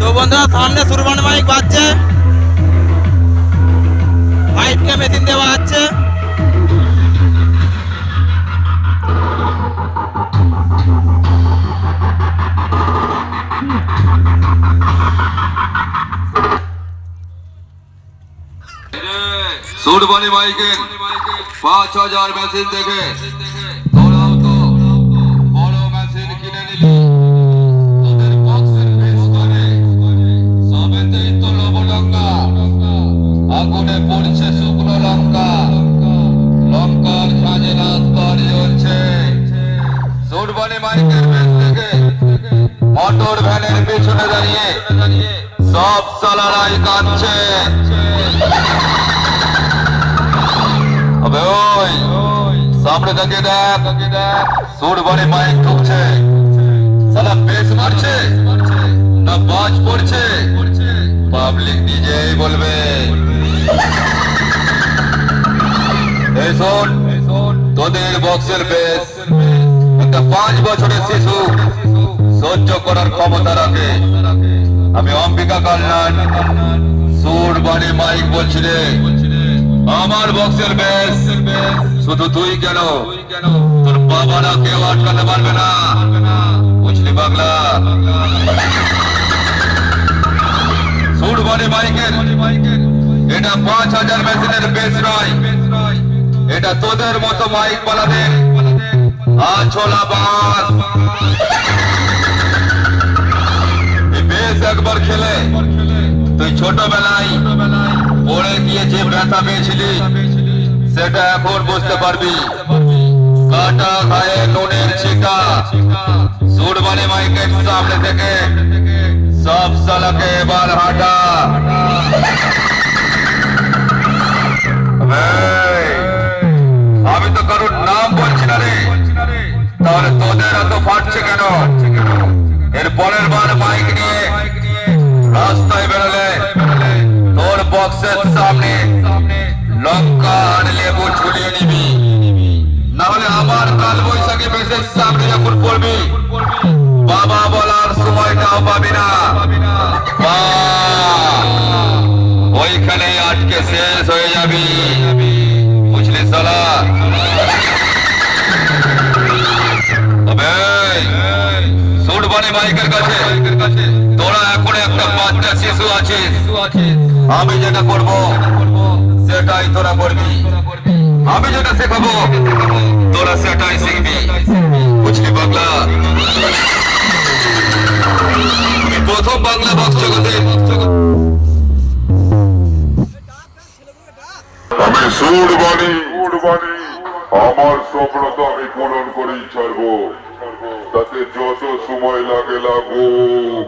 তো বন্ধুরা, সামনে সুরবান মাইক বাজছে। পাইপকে মেশিন দেওয়া আছে সুরবানি মাইকের পাঁচ হাজার মেশিন দেখে মোটর ভ্যানের পেছনে দাঁড়িয়ে সব সালারাই কাঁদছে। সামনে তাকিয়ে দেখ, সুর মাইক সালা বেশ মারছে, না বাজ পড়ছে। পাবলিক নিজেই বলবে। তোদের বক্সের বেশ, একটা পাঁচ বছরের শিশু করার ক্ষমতা রাখে। আমি অম্বিকা কল্যাণ সুর, বাড়ি, মাইক বলছি রে। আমার বক্সের বেশ। শুধু তুই কেন? তোর বাবারা কেউ আটকাতে পারবে না। বুঝলি বাংলা সুরবানি মাইকের। এটা পাঁচ হাজার মেশিনের বেশ নয়। এটা তোদের মতো মাইক পালাদের। আছোলা বাস এই বেশ একবার খেলে, তুই ছোটবেলায় পড়ে গিয়ে যে ব্যথা পেয়েছিলি। সেটা এখন বুঝতে পারবি। কাটা নুনের সুরবানি মাইকের সামনে থেকে সব সালাকে এবার হাঁটা। আমি তো কারোর নাম বলছি না রে। তাহলে তোদের এত ফাটছে কেন? এর পরের বার মাইক নিয়ে রাস্তায় বেরোলে তোর বক্সের সামনে লঙ্কা আর লেবু ঝুলিয়ে নিবি। না হলে আমার কাল বৈশাখী বেশের সামনে যখন পড়বি, বাবা বলার সময়টাও পাবি না। ওইখানে আটকে শেষ হয়ে যাবি। বুঝলি সালা? তবে সুটবানি মাইকের কাছে। তোরা এখন একটা শিশু আছিস? আমি যেটা করব, সেটাই তোরা করবি। আমি যেটা শেখাবো, তোরা সেটাই শিখবি। বুঝলি বাংলা প্রথম বাংলা বক্স জগতে আমি সুরবাণী আমার স্বপ্ন আমি পূরণ করেই ছাড়বো। তাতে যত সময় লাগে লাগুক